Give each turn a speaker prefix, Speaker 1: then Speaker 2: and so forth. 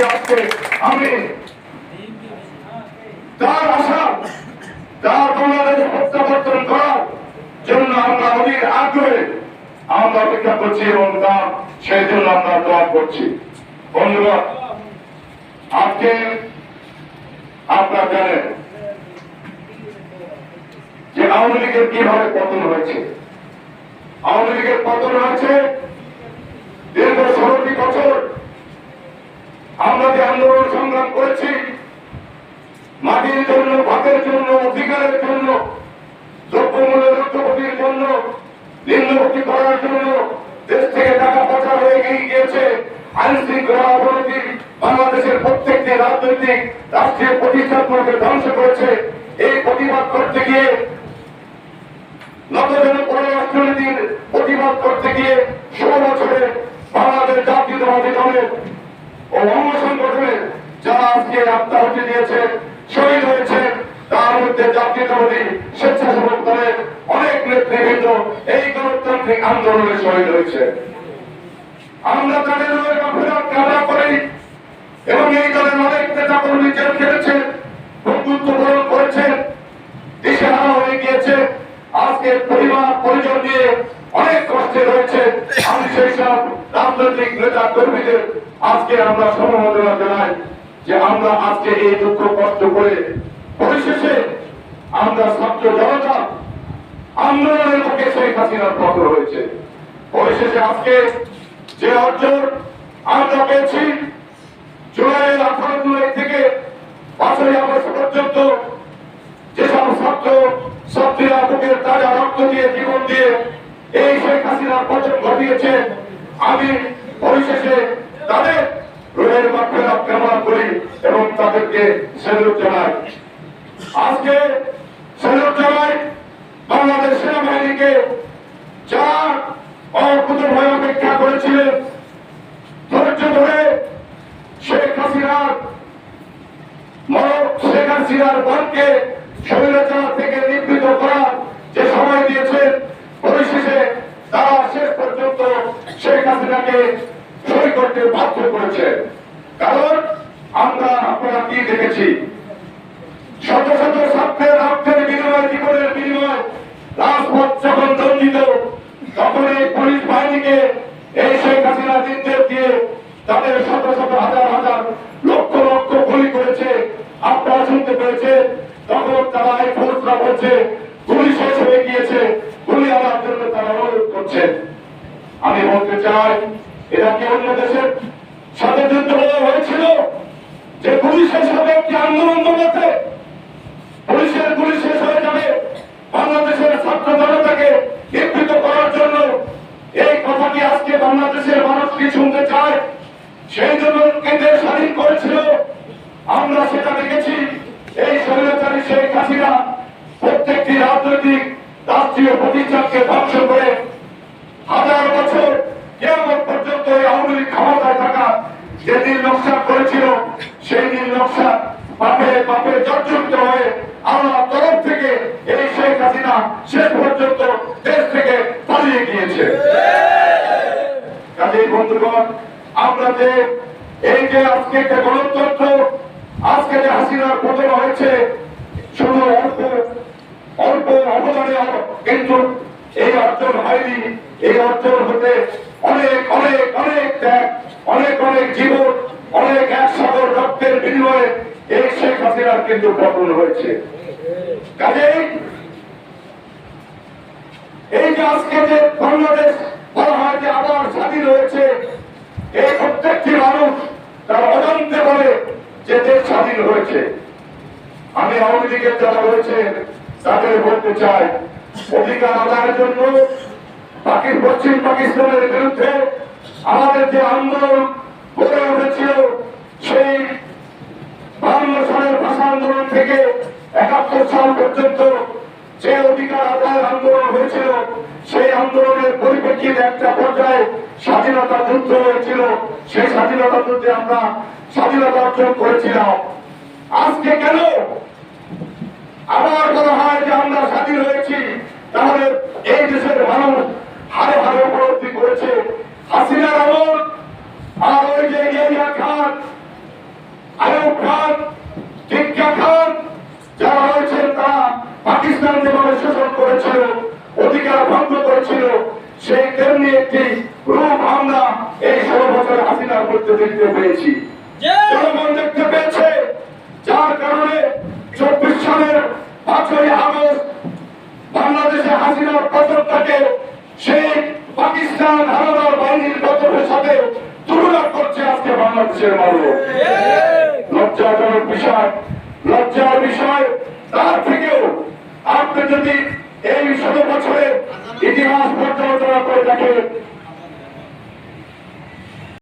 Speaker 1: তাদেরকে আজকে, আমি তার আশা, তার বাংলাদেশ প্রত্যাবর্তন করার জন্য আমরা অধীর আগ্রহে আমরা অপেক্ষা করছি এবং তার সেই জন্য আমরা দোয়া করছি। বন্ধুরা আজকে আপনারা জানেন যে আওয়ামী লীগের কীভাবে পতন হয়েছে। আওয়ামী লীগের পতন হয়েছে দীর্ঘ ষোলোটি বছর আমরা যে আন্দোলন সংগ্রাম করেছি, মাটির জন্য, ভাতের জন্য, অধিকারের জন্য দ্রব্যমূল্যের উচ্চগতির জন্য নিম্নগতি করার জন্য দেশ থেকে টাকা পাচার হয়ে গিয়ে গিয়েছে বাংলাদেশের প্রত্যেকটি রাজনৈতিক, রাষ্ট্রীয় প্রতিষ্ঠানগুলোকে ধ্বংস করেছে। এই প্রতিবাদ করতে গিয়ে নতজন পররাষ্ট্রনীতির প্রতিবাদ করতে গিয়ে ষোলো বছরে বাংলাদেশ জাতীয়তাবাদী দলের ও সংগঠনের যারা আজকে আত্মাহুতি শহীদ হয়েছে তার মধ্যে জাতীয়তাবাদী স্বেচ্ছাসেবক দলের অনেক নেতৃবৃন্দ এই গণতান্ত্রিক আন্দোলনে শহীদ হয়েছে আমরা তাদের আজকে আমরা সমবেদনা জানাই যে আমরা আজকে এই দুঃখ কষ্ট করে পরিশেষে আমরা ছাত্র জনতা আন্দোলনের মুখে শেখ হাসিনার পতন হয়েছে। পরিশেষে আজকে যে অর্জন আমরা পেয়েছি জুলাই আঠারো জুলাই থেকে তাজা রক্ত দিয়ে, জীবন দিয়ে ঘটিয়েছে আমি পরিশেষে তাদের রোহের মাঠেরা কামনা করি এবং তাদেরকে স্যালুট জানাই। আজকে স্যালুট জানাই বাংলাদেশ সেনাবাহিনীকে যারা অকুত ভয় অপেক্ষা করেছিলেন, ধৈর্য ধরে শেখ হাসিনার শেখ হাসিনার বনকে স্বাধীনতা থেকে নিবৃত করার যে সময় দিয়েছেন পরিশেষে তারা শেষ পর্যন্ত শেখ হাসিনাকে সই করতে বাধ্য করেছে। কারণ আমরা আপনারা কি দেখেছি? শত শত ছাত্রের রক্তের বিনিময়, জীবনের বিনিময় রাজপথ যখন দণ্ডিত, তখন এই পুলিশ বাহিনীকে এই শেখ হাসিনা নির্দেশ দিয়ে তাদের শত শত হাজার হাজার লক্ষ লক্ষ গুলি করেছে। আপনারা শুনতে পেরেছে তখন তারা এই ফোর্সরা বলছে আমি বলতে চাই, এটা কি অন্য দেশের সাথে যুদ্ধ হয়েছিল? যে পুলিশের সাথে একটি আন্দোলন করেছে, পুলিশের গুলি শেষ হয়ে যাবে, বাংলাদেশের ছাত্র জনতাকে নিবৃত করার জন্য। এই কথাটি আজকে বাংলাদেশের মানুষ কি শুনতে চায়? সেই জন্য কেন্দ্রে স্বাধীন করেছিল আমরা সেটা দেখেছি এই স্বৈরাচারী শেখ হাসিনা প্রত্যেকটি রাজনৈতিক রাষ্ট্রীয় প্রতিষ্ঠানকে ধ্বংস করে হাজার বছর কেমন পর্যন্ত এই আওয়ামী লীগ ক্ষমতায় থাকা যে নীল নকশা করেছিল সেই নীল নকশা পাপে পাপে জর্জরিত হয়ে আল্লাহ তরফ থেকে এই শেখ হাসিনা শেষ পর্যন্ত দেশ থেকে পালিয়ে গিয়েছে কাজেই বন্ধুগণ আমরা যে এই যে আজকে একটা গণতন্ত্র, আজকে যে হাসিনার পতন হয়েছে, শুধু অল্প অল্প অবদানে কিন্তু এই অর্জন হয়নি। এই অর্জন হতে অনেক অনেক অনেক ত্যাগ, অনেক অনেক জীবন, অনেক এক সাগর রক্তের বিনিময়ে এই শেখ হাসিনার কিন্তু পতন হয়েছে। কাজেই এই যে আজকে যে বাংলাদেশ বলা হয় যে আবার স্বাধীন হয়েছে এই প্রত্যেকটি মানুষ তার অজান্তে বলে যে দেশ স্বাধীন হয়েছে। আমি আওয়ামী লীগের যারা রয়েছে, তাদের বলতে চাই, অধিকার আদায়ের জন্য পশ্চিম পাকিস্তানের বিরুদ্ধে আমাদের যে আন্দোলন গড়ে উঠেছিল, সেই বান্ন সালের ভাষা আন্দোলন থেকে একাত্তর সাল পর্যন্ত যে অধিকার আদায়ের আন্দোলন হয়েছিল অতীত একটা পর্যায়ে স্বাধীনতা যুদ্ধ হয়েছিল। সেই স্বাধীনতা যুদ্ধে আমরা স্বাধীনতা অর্জন করেছিলাম। আজকে কেন? আবার বলা হয় যে আমরা স্বাধীন হয়েছি। তাহলে এই দেশের মানুষ হারে হারে উপলব্ধি করেছে। হাসিনার আমল আর ওই যে ইয়াহিয়া খান আয়ুব খান টিকা খান, যারা রয়েছেন তারা পাকিস্তান যেভাবে শোষণ করেছিল, অধিকার ভঙ্গ করেছিল সেই তেমনি একটি রূপ আমরা এই ষোলো বছর হাসিনার মধ্যে দেখতে পেয়েছি। জনগণ দেখতে পেয়েছে। যার কারণে চব্বিশ সালের পাঁচই আগস্ট বাংলাদেশে হাসিনার পতনটাকে সেই পাকিস্তান হানাদার বাহিনীর পতনের সাথে তুলনা করছে আজকে বাংলাদেশের মানুষ। লজ্জাজনক বিষয়। লজ্জার বিষয়। তার থেকেও আপনি যদি